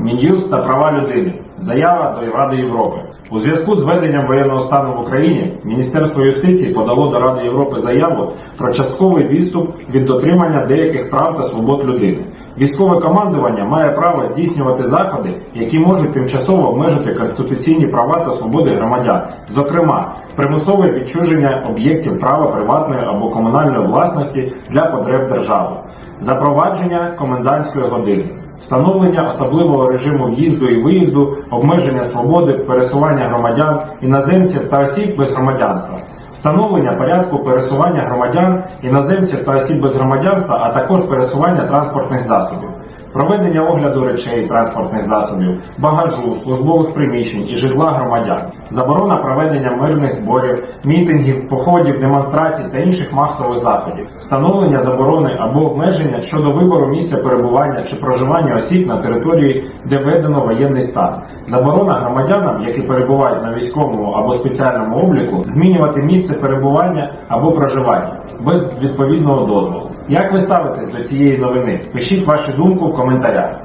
Мін'юст та права людини. Заява до Ради Європи. У зв'язку з введенням воєнного стану в Україні Міністерство юстиції подало до Ради Європи заяву про частковий відступ від дотримання деяких прав та свобод людини. Військове командування має право здійснювати заходи, які можуть тимчасово обмежити конституційні права та свободи громадян, зокрема примусове відчуження об'єктів права приватної або комунальної власності для потреб держави, запровадження комендантської години. Встановлення особливого режиму в'їзду і виїзду, обмеження свободи пересування громадян, іноземців та осіб без громадянства, встановлення порядку пересування громадян, іноземців та осіб без громадянства, а також пересування транспортних засобів, проведення огляду речей транспортних засобів, багажу, службових приміщень і житла громадян, заборона проведення мирних зборів, мітингів, походів, демонстрацій та інших масових заходів, встановлення заборони або обмеження щодо вибору місця перебування чи проживання осіб на території, де введено воєнний стан, заборона громадянам, які перебувають на військовому або спеціальному обліку, змінювати місце перебування або проживання без відповідного дозволу. Як ви ставитесь до цієї новини? Пишіть вашу думку в comentará.